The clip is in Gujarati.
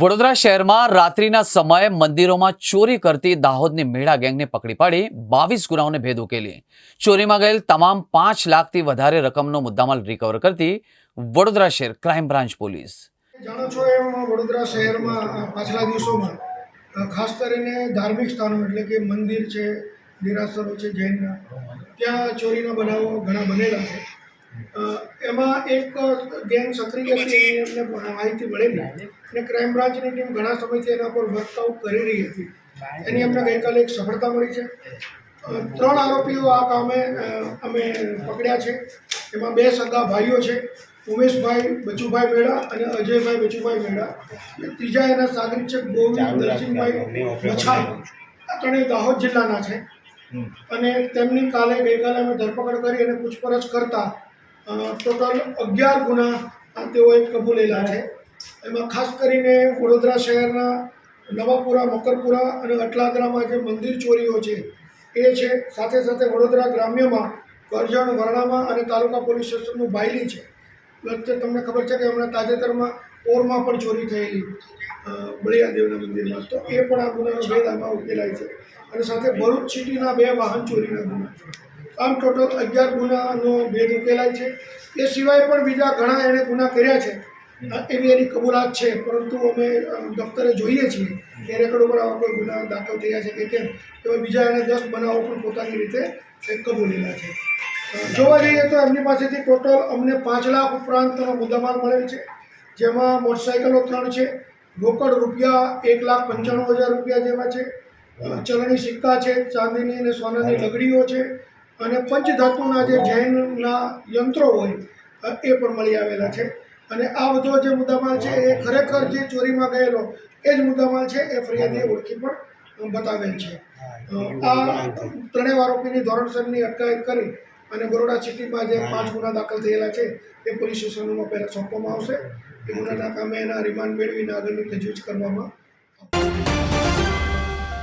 વડોદરા શહેરમાં રાત્રિના સમયે મંદિરોમાં ચોરી કરતી દાહોદની મેળા ગેંગને પકડી પાડી, બાવીસ ગુનાઓને ભેદ ઉકેલી. ચોરીમાં ગયેલ તમામ પાંચ લાખથી વધારે રકમનો મુદ્દામાલ રિકવર કરતી વડોદરા શહેર ક્રાઇમ બ્રાન્ચ પોલીસ. જાણો છો એમ વડોદરા શહેરમાં પાછલા દિવસોમાં ખાસ કરીને ધાર્મિક સ્થાનો એટલે કે મંદિર છે, દેરાસરો છે જૈનના ત્યાં ચોરીના બનાવો ઘણા બનેલા છે. એમાં એક ગેંગ સક્રિય હતી એમને માહિતી મળેલી. અને ક્રાઇમ બ્રાન્ચની ટીમ ઘણા સમયથી એના પર વર્કઆઉટ કરી રહી હતી. એની અમને ગઈકાલે એક સફળતા મળી છે. ત્રણ આરોપીઓ આ કામે અમે પકડ્યા છે. એમાં બે સગા ભાઈઓ છે. ઉમેશભાઈ બચુભાઈ મેળા અને અજયભાઈ બચુભાઈ મેળા. અને ત્રીજા એના સાગરિક છે ગોવિંદ દર્શનભાઈ મછા આ ત્રણેય દાહોદ જિલ્લાના છે. અને તેમની કાલે ગઈકાલે અમે ધરપકડ કરી અને પૂછપરછ કરતા ટોટલ અગિયાર ગુના તેઓએ કબૂલેલા છે. એમાં ખાસ કરીને વડોદરા શહેરના નવાપુરા, મકરપુરા અને અટલાદરામાં જે મંદિર ચોરીઓ છે, એ છે. સાથે સાથે વડોદરા ગ્રામ્યમાં કરજણ વરણામાં અને તાલુકા પોલીસ સ્ટેશનનું બાયલી છે. વચ્ચે તમને ખબર છે કે હમણાં તાજેતરમાં ઓરમાં પણ ચોરી થયેલી બળિયાદેવના મંદિરમાં. તો એ પણ આ ગુનાનો ભેદ આમાં ઉકેલાય છે. અને સાથે ભરૂચ સિટીના બે વાહન ચોરીના ગુના આમ ટોટલ અગિયાર ગુનાનો ભેદ ઉકેલાય છે. એ સિવાય પણ બીજા ઘણા એણે ગુના કર્યા છે. એવી એની કબૂલાત છે. પરંતુ અમે દફતરે જોઈએ છીએ કે રેકોર્ડ ઉપર આવા કોઈ ગુના દાખલ થયા છે કે કેમ. એવા બીજા એણે દસ બનાવો પણ પોતાની રીતે કબૂલેલા છે. જોવા જઈએ તો એમની પાસેથી ટોટલ અમને પાંચ લાખ ઉપરાંતનો મુદ્દામાલ મળેલ છે. જેમાં મોટરસાઇકલો ત્રણ છે. રોકડ રૂપિયા એક લાખ પંચાણું હજાર રૂપિયા જેવા છે. ચલણી સિક્કા છે ચાંદીની અને સોનાની લગડીઓ છે. અને પંચધાતુના જે જૈનના યંત્રો હોય એ પણ મળી આવેલા છે. અને આ બધો જે મુદ્દામાલ છે, એ ખરેખર જે ચોરીમાં ગયેલો, એ જ મુદ્દામાલ છે, એ ફરિયાદીએ ઓળખી પણ બતાવેલ છે. આ ત્રણેય આરોપીની ધોરણસરની અટકાયત કરી અને બરોડા સિટીમાં જે પાંચ ગુના દાખલ થયેલા છે, એ પોલીસ સ્ટેશનોમાં પહેલાં સોંપવામાં આવશે. એ ગુનાના કામે એના રિમાન્ડ મેળવીને આગળની તજવીજ કરવામાં આવશે.